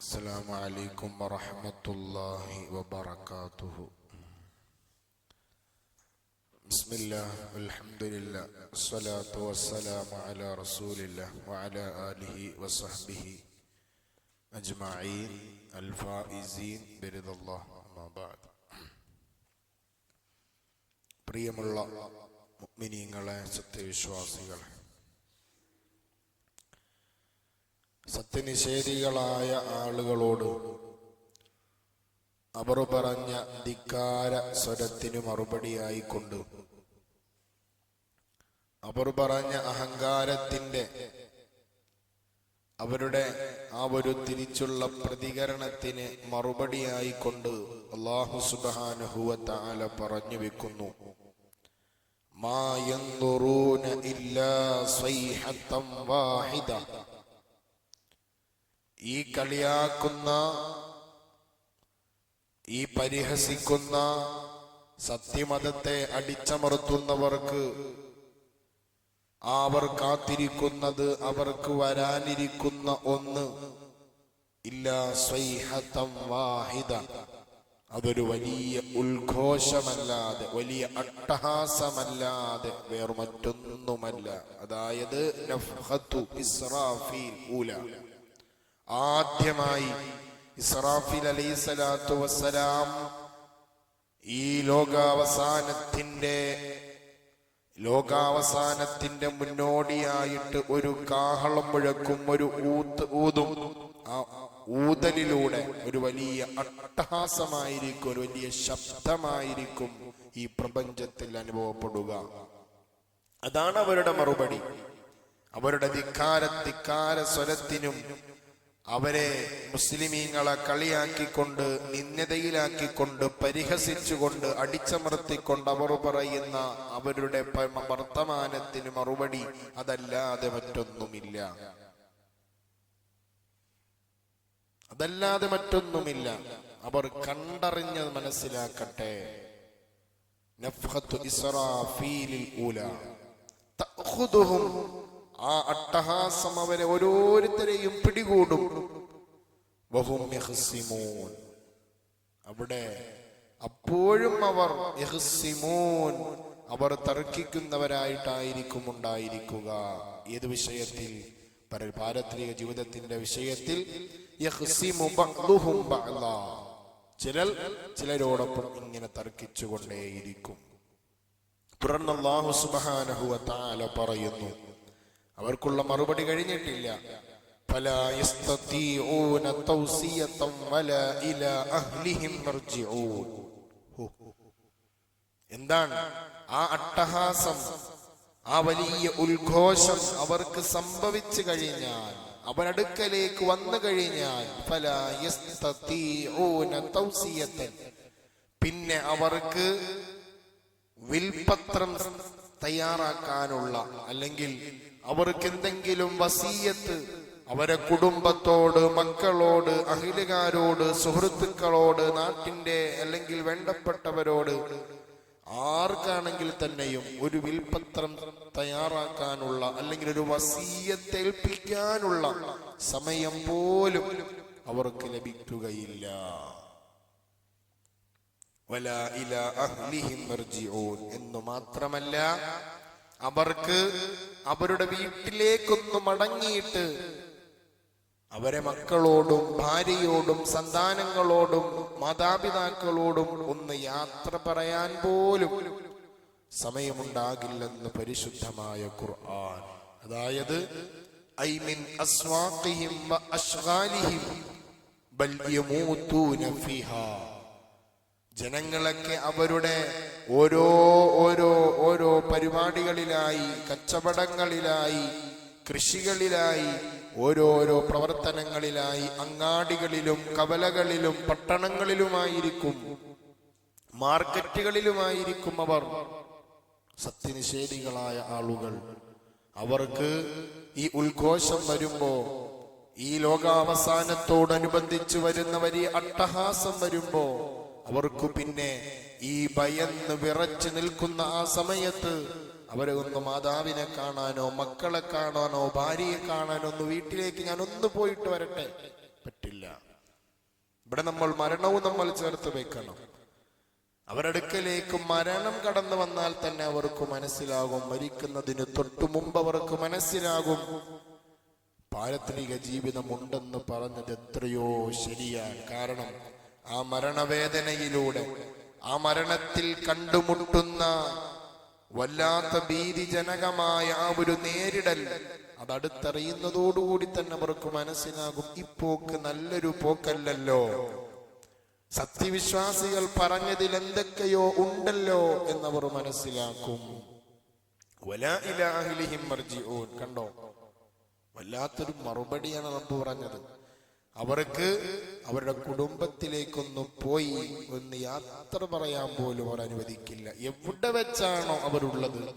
السلام عليكم ورحمة الله وبركاته بسم الله والحمد لله الصلاة والسلام على رسول الله وعلى آله وصحبه أجمعين الفائزين برضا الله أما بعد പ്രിയമുള്ള മുഅ്മിനീങ്ങളെ സത്യവിശ്വാസികളെ സത്യനിഷേധികളായ ആളുകളോട് അവർ പറഞ്ഞ ധിക്കാര സ്വരത്തിന് മറുപടിയായിക്കൊണ്ട് അവർ പറഞ്ഞ അഹങ്കാരത്തിന്റെ അവരുടെ ആ ഒരു തിരിച്ചുള്ള പ്രതികരണത്തിന് മറുപടിയായിക്കൊണ്ട് അള്ളാഹു സുബാനുഹുവ പറഞ്ഞു വെക്കുന്നു. ഇല്ലാ സ്വൈഹത്തം വാഹിദ. ഈ കളിയാക്കുന്ന ഈ പരിഹസിക്കുന്ന സത്യമതത്തെ അടിച്ചമർത്തുന്നവർക്ക് അവർ കാത്തിരിക്കുന്നത് അവർക്ക് വരാനിരിക്കുന്ന ഒന്ന് ഇല്ല സ്വൈഹത്തം വാഹിദ. അതൊരു വലിയ ഉദ്ഘോഷമല്ലാതെ വലിയ അട്ടഹാസമല്ലാതെ വേറെ മറ്റൊന്നുമല്ല. അതായത് ഇസ്രാഫീൽ ഊല. ആദ്യമായി ഇസ്രാഫിൽ അലൈഹി സ്വലാത്തു വസ്സലാം ഈ ലോകാവസാനത്തിന്റെ ലോകാവസാനത്തിന്റെ മുന്നോടിയായിട്ട് ഒരു കാഹളം മുഴക്കും ഒരു ഊത്ത് ഊതും. ആ ഊതലിലൂടെ ഒരു വലിയ അട്ടഹാസമായിരിക്കും ഒരു വലിയ ശബ്ദമായിരിക്കും ഈ പ്രപഞ്ചത്തിൽ അനുഭവപ്പെടുക. അതാണ് അവരുടെ മറുപടി. അവരുടെ ധിക്കാര ധിക്കാര സ്വരത്തിനും അവരെ മുസ്ലിമീങ്ങളെ കളിയാക്കിക്കൊണ്ട് നിന്ദതയിലാക്കിക്കൊണ്ട് പരിഹസിച്ചുകൊണ്ട് അടിച്ചമർത്തിക്കൊണ്ട് അവർ പറയുന്ന അവരുടെ വർത്തമാനത്തിന് മറുപടി അതല്ലാതെ മറ്റൊന്നുമില്ല. അതല്ലാതെ മറ്റൊന്നുമില്ല. അവർ കണ്ടറിഞ്ഞ് മനസ്സിലാക്കട്ടെ. നഫ്ഹത്തു തഅഖുദുഹും ആ അട്ടഹാസം അവരെ ഓരോരുത്തരെയും പിടികൂടും. അവിടെ അപ്പോഴും അവർ അവർ തർക്കിക്കുന്നവരായിട്ടായിരിക്കും ഉണ്ടായിരിക്കുക. ഏത് വിഷയത്തിൽ? പര- പാരത്രിക ജീവിതത്തിന്റെ വിഷയത്തിൽ. ചിലർ ചിലരോടൊപ്പം ഇങ്ങനെ തർക്കിച്ചുകൊണ്ടേയിരിക്കും. തുടർന്ന് അല്ലാഹു സുബ്ഹാനഹു വ പറയുന്നു അവർക്കുള്ള മറുപടി കഴിഞ്ഞിട്ടില്ല. എന്താണ് ആ അട്ടഹാസം ആ വലിയ ഉദ്ഘോഷം അവർക്ക് സംഭവിച്ചു കഴിഞ്ഞാൽ അവരടുക്കലേക്ക് വന്നു കഴിഞ്ഞാൽ പിന്നെ അവർക്ക് വിൽപത്രം തയ്യാറാക്കാനുള്ള അല്ലെങ്കിൽ അവർക്ക് എന്തെങ്കിലും വസീയത്ത് അവരെ കുടുംബത്തോട് മക്കളോട് അഹിലുകാരോട് സുഹൃത്തുക്കളോട് നാട്ടിന്റെ അല്ലെങ്കിൽ വേണ്ടപ്പെട്ടവരോട് ആർക്കാണെങ്കിൽ തന്നെയും ഒരു വിൽപത്രം തയ്യാറാക്കാനുള്ള അല്ലെങ്കിൽ ഒരു വസീയത്തേൽപ്പിക്കാനുള്ള സമയം പോലും അവർക്ക് ലഭിക്കുകയില്ല. എന്ന് മാത്രമല്ല അവർക്ക് അവരുടെ വീട്ടിലേക്കൊന്ന് മടങ്ങിയിട്ട് അവരെ മക്കളോടും ഭാര്യയോടും സന്താനങ്ങളോടും മാതാപിതാക്കളോടും ഒന്ന് യാത്ര പറയാൻ പോലും സമയമുണ്ടാകില്ലെന്ന് പരിശുദ്ധമായ ഖുർആൻ. അതായത് ഐമിൻ അസ്വാഖിഹിം വ ബൽ ഫിഹാ. ജനങ്ങളൊക്കെ അവരുടെ ഓരോ ഓരോ ഓരോ പരിപാടികളിലായി കച്ചവടങ്ങളിലായി കൃഷികളിലായി ഓരോരോ പ്രവർത്തനങ്ങളിലായി അങ്ങാടികളിലും കവലകളിലും പട്ടണങ്ങളിലുമായിരിക്കും മാർക്കറ്റുകളിലുമായിരിക്കും അവർ സത്യനിഷേധികളായ ആളുകൾ. അവർക്ക് ഈ ഉദ്ഘോഷം വരുമ്പോ ഈ ലോകാവസാനത്തോടനുബന്ധിച്ച് വരുന്ന വലിയ അട്ടഹാസം വരുമ്പോ അവർക്ക് പിന്നെ ഈ ഭയന്ന് വിറച്ചു നിൽക്കുന്ന ആ സമയത്ത് അവരെ ഒന്ന് മാതാവിനെ കാണാനോ മക്കളെ കാണാനോ ഭാര്യയെ കാണാനോ ഒന്ന് വീട്ടിലേക്ക് ഞാൻ ഒന്ന് പോയിട്ട് വരട്ടെ? പറ്റില്ല. ഇവിടെ നമ്മൾ മരണവും നമ്മൾ ചേർത്ത് വെക്കണം. അവരടുക്കലേക്ക് മരണം കടന്നു വന്നാൽ തന്നെ അവർക്ക് മനസ്സിലാകും. മരിക്കുന്നതിന് തൊട്ടു മുമ്പ് അവർക്ക് മനസ്സിലാകും. പാരത്രിക ജീവിതം ഉണ്ടെന്ന് പറഞ്ഞത് എത്രയോ ശരിയാണ്. കാരണം ആ മരണവേദനയിലൂടെ ആ മരണത്തിൽ കണ്ടുമുട്ടുന്ന വല്ലാത്ത ഭീതിജനകമായ ആ ഒരു നേരിടൽ അത് അടുത്തറിയുന്നതോടുകൂടി തന്നെ അവർക്ക് മനസ്സിലാകും. ഈ പോക്ക് നല്ലൊരു പോക്കല്ലല്ലോ. സത്യവിശ്വാസികൾ പറഞ്ഞതിൽ എന്തൊക്കെയോ ഉണ്ടല്ലോ എന്നവർ മനസ്സിലാക്കും. കണ്ടോ? വല്ലാത്തൊരു മറുപടിയാണ് റബ്ബ് പറഞ്ഞത്. അവർക്ക് അവരുടെ കുടുംബത്തിലേക്കൊന്ന് പോയി ഒന്ന് യാത്ര പറയാൻ പോലും അവർ അനുവദിക്കില്ല. എവിടെ വെച്ചാണോ അവരുള്ളത്?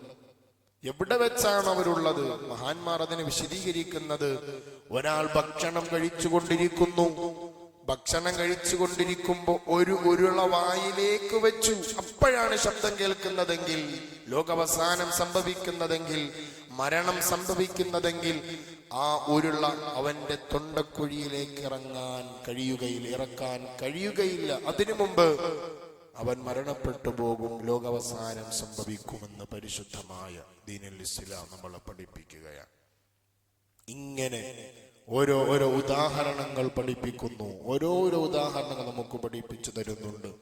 എവിടെ വെച്ചാണ് അവരുള്ളത്? മഹാന്മാർ അതിനെ വിശദീകരിക്കുന്നത് ഒരാൾ ഭക്ഷണം കഴിച്ചുകൊണ്ടിരിക്കുന്നു. ഭക്ഷണം കഴിച്ചുകൊണ്ടിരിക്കുമ്പോ ഒരു ഉരുള വായിലേക്ക് വെച്ചു. അപ്പോഴാണ് ശബ്ദം കേൾക്കുന്നതെങ്കിൽ ലോകവസാനം സംഭവിക്കുന്നതെങ്കിൽ മരണം സംഭവിക്കുന്നതെങ്കിൽ ആ ഉരുള അവന്റെ തൊണ്ടക്കുഴിയിലേക്ക് ഇറങ്ങാൻ കഴിയുകയില്ല ഇറക്കാൻ കഴിയുകയില്ല. അതിനു മുമ്പ് അവൻ മരണപ്പെട്ടു പോകും. ലോകാവസാനം സംഭവിക്കുമെന്ന് പരിശുദ്ധമായ ദീനുൽ ഇസ്ലാം നമ്മളെ പഠിപ്പിക്കുകയാണ്. ഇങ്ങനെ ഓരോ ഓരോ ഉദാഹരണങ്ങൾ പഠിപ്പിക്കുന്നു. ഓരോരോ ഉദാഹരണങ്ങൾ നമുക്ക് പഠിപ്പിച്ചു തരുന്നുണ്ട്.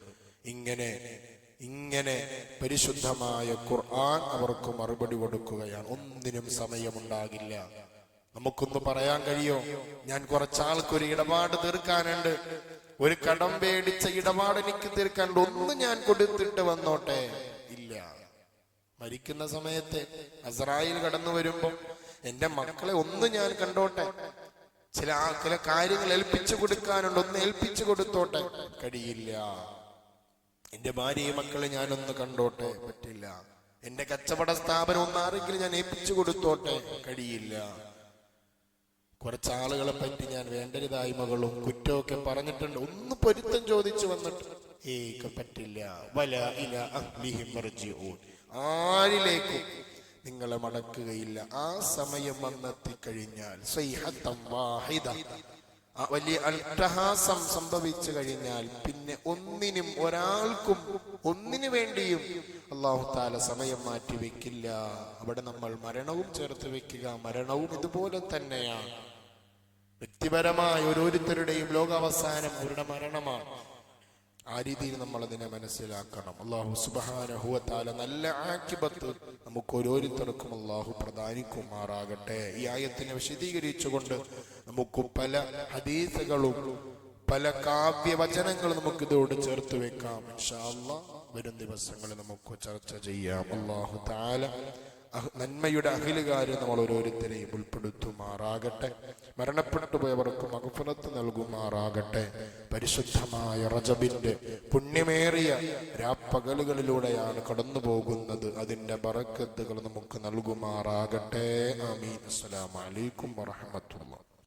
ഇങ്ങനെ ഇങ്ങനെ പരിശുദ്ധമായ ഖുർആൻ അവർക്ക് മറുപടി കൊടുക്കുകയാണ്. ഒന്നിനും സമയമുണ്ടാകില്ല. നമുക്കൊന്ന് പറയാൻ കഴിയോ? ഞാൻ കുറച്ചാൾക്ക് ഒരു ഇടപാട് തീർക്കാനുണ്ട്. ഒരു കടം പേടിച്ച ഇടപാട് എനിക്ക് തീർക്കാനുണ്ട്. ഒന്നും ഞാൻ കൊടുത്തിട്ട് വന്നോട്ടെ? ഇല്ല. മരിക്കുന്ന സമയത്ത് അസറായിൽ കടന്നു വരുമ്പോ എന്റെ മക്കളെ ഒന്ന് ഞാൻ കണ്ടോട്ടെ? ചില ചില കാര്യങ്ങൾ ഏൽപ്പിച്ചു കൊടുക്കാനുണ്ട്. ഒന്ന് ഏൽപ്പിച്ചു കൊടുത്തോട്ടെ? കഴിയില്ല. എന്റെ ഭാര്യയും മക്കളെ ഞാനൊന്ന് കണ്ടോട്ടെ? പറ്റില്ല. എന്റെ കച്ചവട സ്ഥാപനം ഒന്ന് ആരെങ്കിലും ഞാൻ ഏൽപ്പിച്ചു കൊടുത്തോട്ടെ? കഴിയില്ല. കുറച്ച് ആളുകളെ പറ്റി ഞാൻ വേണ്ടരുതായ്മകളും കുറ്റമൊക്കെ പറഞ്ഞിട്ടുണ്ട്. ഒന്ന് പൊരുത്തം ചോദിച്ചു വന്നിട്ട് ഏക്ക് പറ്റില്ല. വല ഇല അഹ്ലിഹിം മർജിഊൻ. ആരിലേക്കും നിങ്ങളെ മടക്കുകയില്ല. ആ സമയം വന്നെത്തിക്കഴിഞ്ഞാൽ വാഹിദ. വലിയ അട്ടഹാസം സംഭവിച്ചു കഴിഞ്ഞാൽ പിന്നെ ഒന്നിനും ഒരാൾക്കും ഒന്നിനു വേണ്ടിയും അള്ളാഹു താല സമയം മാറ്റി വെക്കില്ല അവിടെ നമ്മൾ മരണവും ചേർത്ത് വെക്കുക. മരണവും ഇതുപോലെ തന്നെയാണ്. വ്യക്തിപരമായ ഓരോരുത്തരുടെയും ലോകാവസാനം അവരുടെ മരണമാണ്. ആ രീതിയിൽ നമ്മൾ അതിനെ മനസ്സിലാക്കണം അള്ളാഹു സുബാനഹുവത്താല നല്ല ആക്കിബത്ത് നമുക്ക് ഓരോരുത്തർക്കും അള്ളാഹു പ്രധാനിക്കുമാറാകട്ടെ ഈ ആയത്തിനെ വിശദീകരിച്ചുകൊണ്ട് നമുക്ക് പല ഹദീസുകളും പല കാവ്യവചനങ്ങളും നമുക്ക് ഇതോട് ചേർത്ത് വെക്കാം. ഇൻഷാ അള്ളാഹ് വരും ദിവസങ്ങളിൽ നമുക്ക് ചർച്ച ചെയ്യാം. അള്ളാഹു താല നന്മയുടെ അഖിലുകാരെ നമ്മൾ ഓരോരുത്തരെയും ഉൾപ്പെടുത്തുമാറാകട്ടെ. മരണപ്പെട്ടു പോയവർക്ക് മകഫുറത്ത് നൽകുമാറാകട്ടെ. പരിശുദ്ധമായ റജബിന്റെ പുണ്യമേറിയ രാപ്പകലുകളിലൂടെയാണ് കടന്നു പോകുന്നത് അതിന്റെ ബറക്കത്തുകൾ നമുക്ക് നൽകുമാറാകട്ടെ. ആമീൻ. അസ്സലാമു അലൈക്കും വറഹ്മത്തുള്ളാഹി